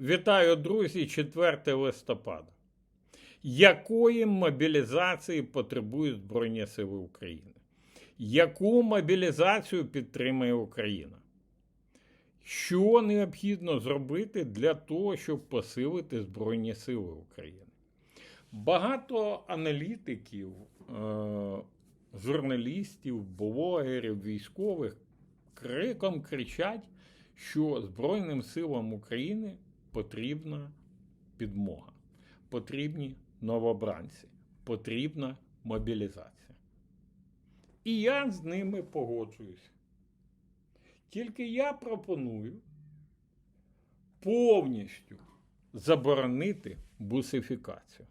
Вітаю, друзі, 4 листопада. Якої мобілізації потребують Збройні Сили України? Яку мобілізацію підтримує Україна? Що необхідно зробити для того, щоб посилити Збройні Сили України? Багато аналітиків, е- журналістів, блогерів, військових криком кричать, що Збройним силам України потрібна підмога, потрібні новобранці, потрібна мобілізація. І я з ними погоджуюся. Тільки я пропоную повністю заборонити бусифікацію,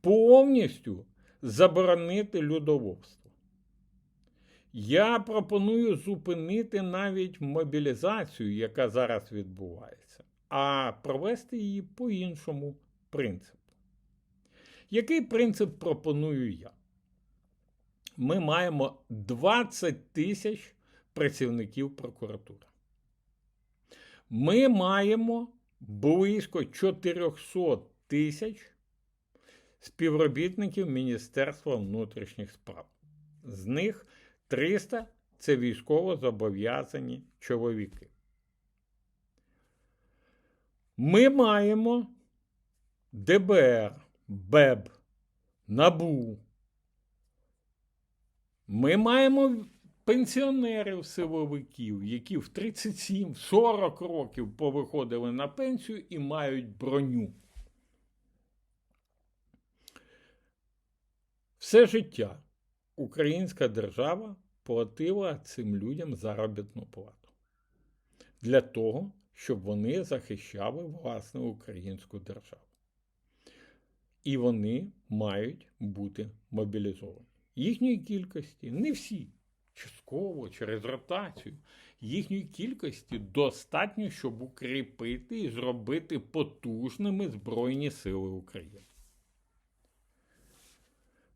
повністю заборонити людоводство. Я пропоную зупинити навіть мобілізацію, яка зараз відбувається, а провести її по іншому принципу. Який принцип пропоную я? Ми маємо 20 тисяч працівників прокуратури. Ми маємо близько 400 тисяч співробітників Міністерства внутрішніх справ. З них 300 це військово зобов'язані чоловіки. Ми маємо ДБР, БЕБ, НАБУ. Ми маємо пенсіонерів силовиків, які в 37-40 років повиходили на пенсію і мають броню. Все життя українська держава платила цим людям заробітну плату для того, щоб вони захищали власне українську державу. І вони мають бути мобілізовані. Їхньої кількості не всі, частково через ротацію. Їхньої кількості достатньо, щоб укріпити і зробити потужними Збройні Сили України.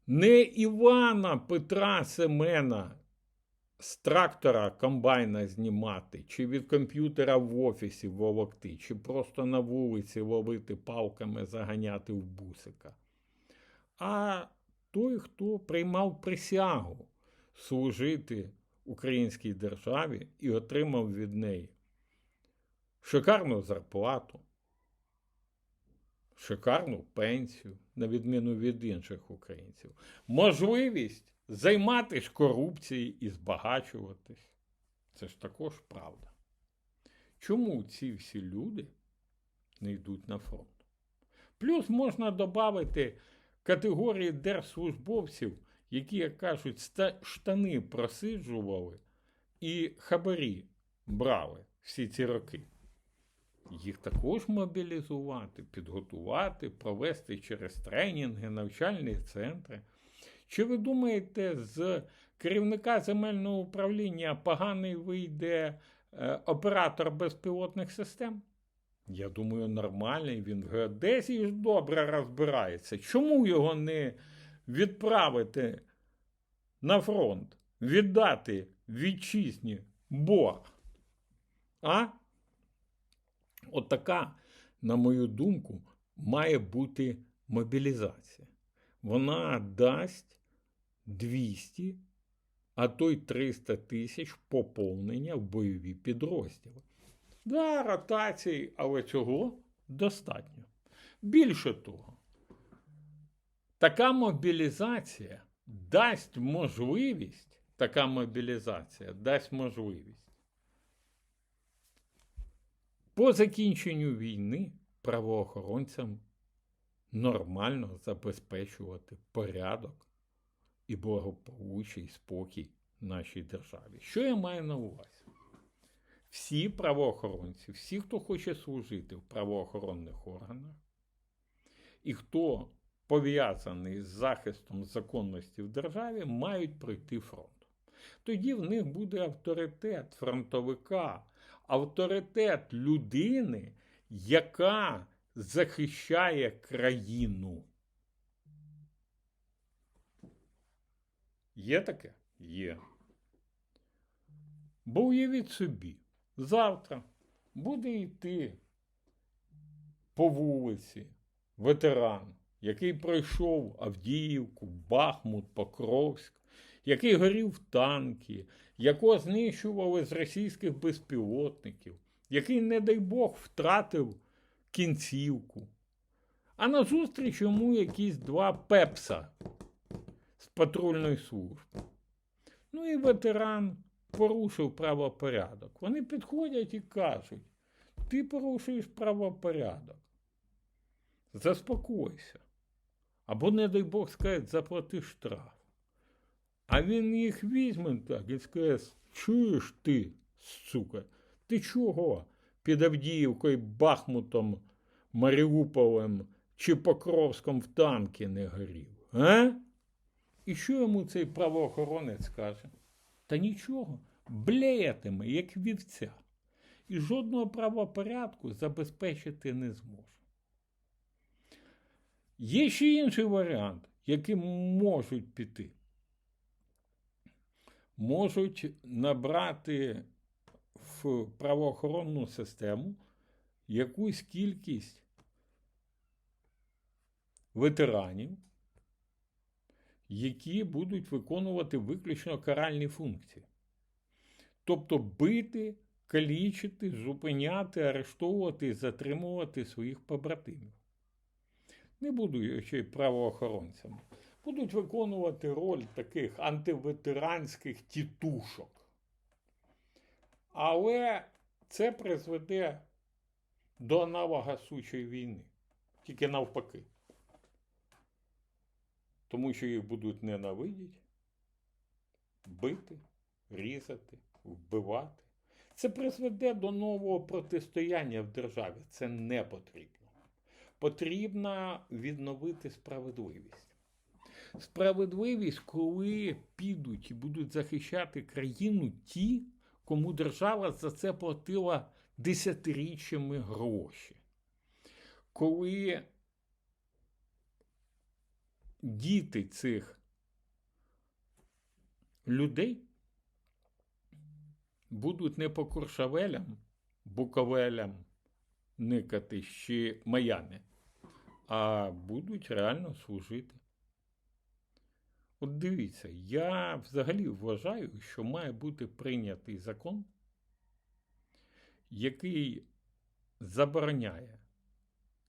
Не Івана Петра Семена з трактора комбайна знімати, чи від комп'ютера в офісі волокти, чи просто на вулиці ловити палками, заганяти в бусика. А той, хто приймав присягу служити українській державі і отримав від неї шикарну зарплату, шикарну пенсію, на відміну від інших українців, можливість займатися корупцією і збагачуватись. Це ж також правда. Чому ці всі люди не йдуть на фронт? Плюс можна додати категорії держслужбовців, які, як кажуть, штани просиджували і хабарі брали всі ці роки. Їх також мобілізувати, підготувати, провести через тренінги, навчальні центри. Чи ви думаєте, з керівника земельного управління поганий вийде е, оператор безпілотних систем? Я думаю, нормальний він в геодезії ж добре розбирається. Чому його не відправити на фронт, віддати вітчизні борг? А? От така, на мою думку, має бути мобілізація. Вона дасть 200, а то й 300 тисяч поповнення в бойові підрозділи. Да, ротації, але цього достатньо. Більше того, така мобілізація дасть можливість, така мобілізація дасть можливість по закінченню війни правоохоронцям нормально забезпечувати порядок і благополуччя і спокій нашій державі. Що я маю на увазі? Всі правоохоронці, всі, хто хоче служити в правоохоронних органах, і хто пов'язаний з захистом законності в державі, мають пройти фронт. Тоді в них буде авторитет фронтовика, авторитет людини, яка захищає країну. Є таке? Є. Бо уявіть собі, завтра буде йти по вулиці ветеран, який пройшов Авдіївку, Бахмут, Покровськ, який горів в танки, якого знищували з російських безпілотників, який, не дай Бог, втратив кінцівку. А назустріч йому якісь два пепса патрульної служби. Ну і ветеран порушив правопорядок. Вони підходять і кажуть: ти порушуєш правопорядок. Заспокойся. Або, не дай Бог, сказати, заплати штраф. А він їх візьме так і скаже, чуєш ти, сука, ти чого під Авдіївкою, Бахмутом, Маріуполем чи Покровськом в танки не горів? А? І що йому цей правоохоронець каже? Та нічого, блеятиме, як вівця, і жодного правопорядку забезпечити не зможе. Є ще інший варіант, яким можуть піти. Можуть набрати в правоохоронну систему якусь кількість ветеранів, які будуть виконувати виключно каральні функції. Тобто бити, калічити, зупиняти, арештовувати і затримувати своїх побратимів. Не й правоохоронцями. Будуть виконувати роль таких антиветеранських тітушок. Але це призведе до аналога сучої війни. Тільки навпаки тому що їх будуть ненавидіти, бити, різати, вбивати. Це призведе до нового протистояння в державі. Це не потрібно. Потрібно відновити справедливість. Справедливість, коли підуть і будуть захищати країну ті, кому держава за це платила десятиріччями гроші. Коли діти цих людей будуть не по куршавелям, буковелям никати чи маями, а будуть реально служити. От дивіться, я взагалі вважаю, що має бути прийнятий закон, який забороняє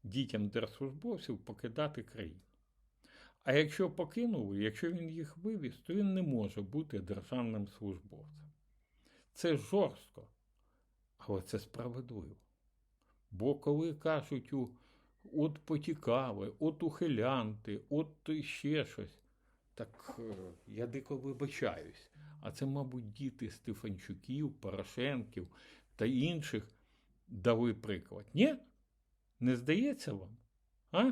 дітям держслужбовців покидати країну. А якщо покинули, якщо він їх вивіз, то він не може бути державним службовцем. Це жорстко, але це справедливо. Бо коли кажуть, от потікали, от ухилянти, от ще щось, так е, я дико вибачаюсь. А це, мабуть, діти Стефанчуків, Порошенків та інших дали приклад. Ні? Не здається вам? А?